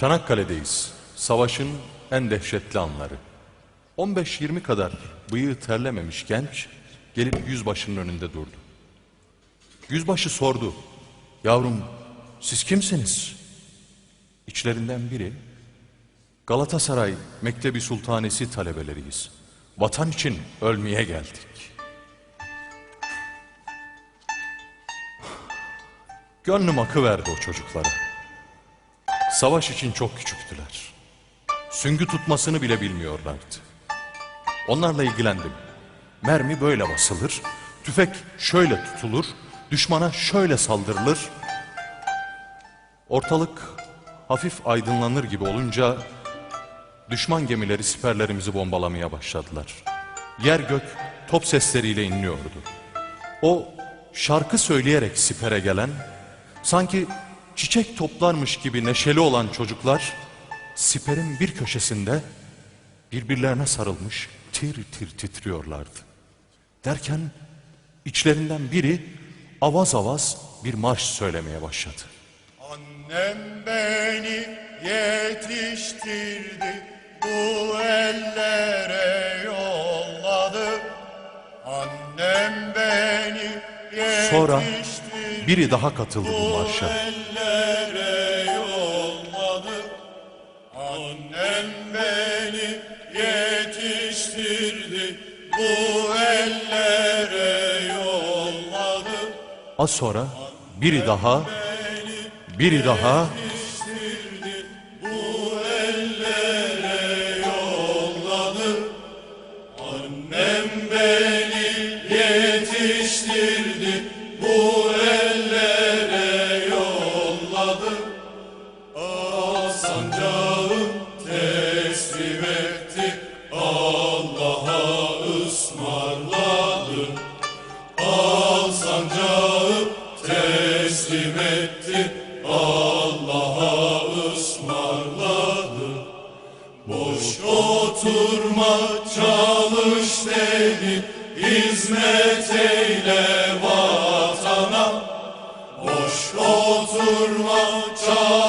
Çanakkale'deyiz. Savaşın en dehşetli anları. 15-20 kadar bıyığı terlememiş genç gelip yüzbaşının önünde durdu. Yüzbaşı sordu. Yavrum siz kimsiniz? İçlerinden biri Galatasaray Mektebi Sultanesi talebeleriyiz. Vatan için ölmeye geldik. Gönlüm akı verdi o çocuklara. Savaş için çok küçüktüler. Süngü tutmasını bile bilmiyorlardı. Onlarla ilgilendim. Mermi böyle basılır, tüfek şöyle tutulur, düşmana şöyle saldırılır. Ortalık hafif aydınlanır gibi olunca düşman gemileri siperlerimizi bombalamaya başladılar. Yer gök top sesleriyle inliyordu. O şarkı söyleyerek sipere gelen, sanki çiçek toplarmış gibi neşeli olan çocuklar, siperin bir köşesinde birbirlerine sarılmış tir tir titriyorlardı. Derken içlerinden biri avaz avaz bir marş söylemeye başladı. Annem beni yetiştirdi, bu ellere yolladı. Annem beni Sonra yetiştirdi, biri daha katıldı bu bu marşa. Yetiştirdi, bu ellere yolladı. Az sonra biri daha, biri daha, yetiştirdi. Bu ellere yolladı Boş oturma çalış dedi Hizmet eyle vatana. Boş oturma çalış